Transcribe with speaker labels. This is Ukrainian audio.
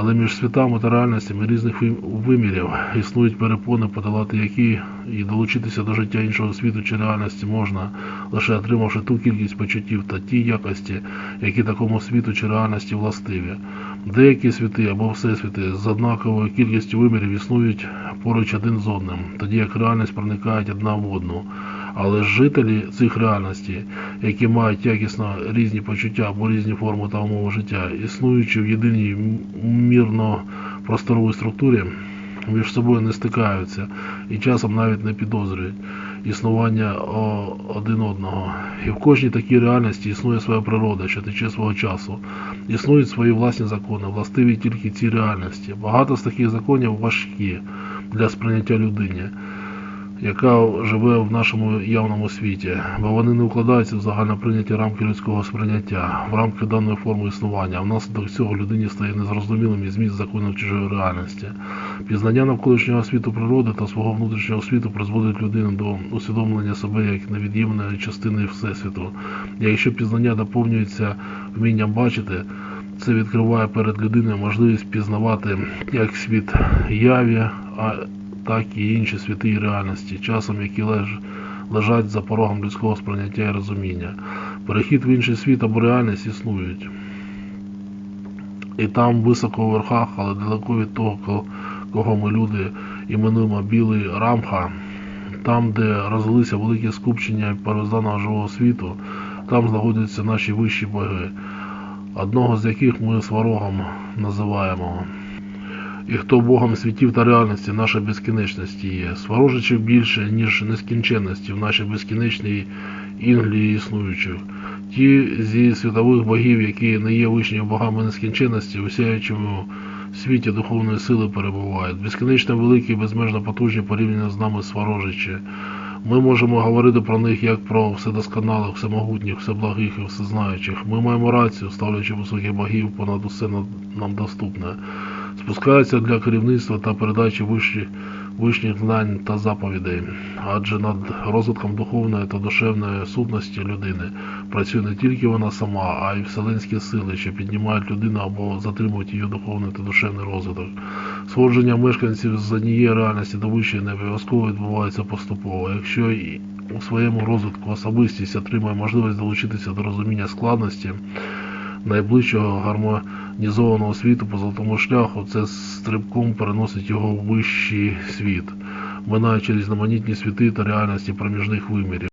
Speaker 1: Але між світами та реальностями різних вимірів існують перепони, подолати які і долучитися до життя іншого світу чи реальності можна, лише отримавши ту кількість почуттів та ті якості, які такому світу чи реальності властиві. Деякі світи або всесвіти з однаковою кількістю вимірів існують поруч один з одним, тоді як реальність проникають одна в одну. Але жителі цих реальностей, які мають якісно різні почуття або різні форми та умови життя, існуючи в єдиній мірно-просторовій структурі, між собою не стикаються і часом навіть не підозрюють існування один одного. І в кожній такій реальності існує своя природа, що тече свого часу. Існують свої власні закони, властиві тільки цій реальності. Багато з таких законів важкі для сприйняття людині яка живе в нашому явному світі, бо вони не укладаються в загально прийняті рамки людського сприйняття, в рамки даної форми існування, внаслідок цього людині стає незрозумілим і зміст законів чужої реальності. Пізнання навколишнього світу природи та свого внутрішнього світу призводить людину до усвідомлення себе як невід'ємної частини Всесвіту. І якщо пізнання доповнюється вмінням бачити, це відкриває перед людиною можливість пізнавати як світ яві, а так і інші світи і реальності, часом які леж, лежать за порогом людського сприйняття і розуміння. Перехід в інший світ або реальність існують. І там високо у верхах, але далеко від того, кого ми люди іменуємо білий рамха, там, де розлилися великі скупчення первозданного живого світу, там знаходяться наші вищі боги, одного з яких ми сварогом називаємо. І хто Богом світів та реальності нашої безкінечності є, сворожичі більше, ніж нескінченності в нашій безкінечній інглії існуючих. Ті зі світових богів, які не є вищими богами нескінченності, у сяючому світі духовної сили перебувають. Безкінечно великі і безмежно потужні порівняно з нами сворожичі. Ми можемо говорити про них як про вседосконалих, всемогутніх, всеблагих і всезнаючих. Ми маємо рацію, ставлячи високих богів понад усе нам доступне спускаються для керівництва та передачі вищих, вищих знань та заповідей, адже над розвитком духовної та душевної сутності людини працює не тільки вона сама, а й вселенські сили, що піднімають людину або затримують її духовний та душевний розвиток. Сходження мешканців з однієї реальності до вищої не обов'язково відбувається поступово. Якщо і у своєму розвитку особистість отримає можливість долучитися до розуміння складності найближчого гармонізованого світу по золотому шляху, це стрибком переносить його в вищий світ, минаючи різноманітні світи та реальності проміжних вимірів.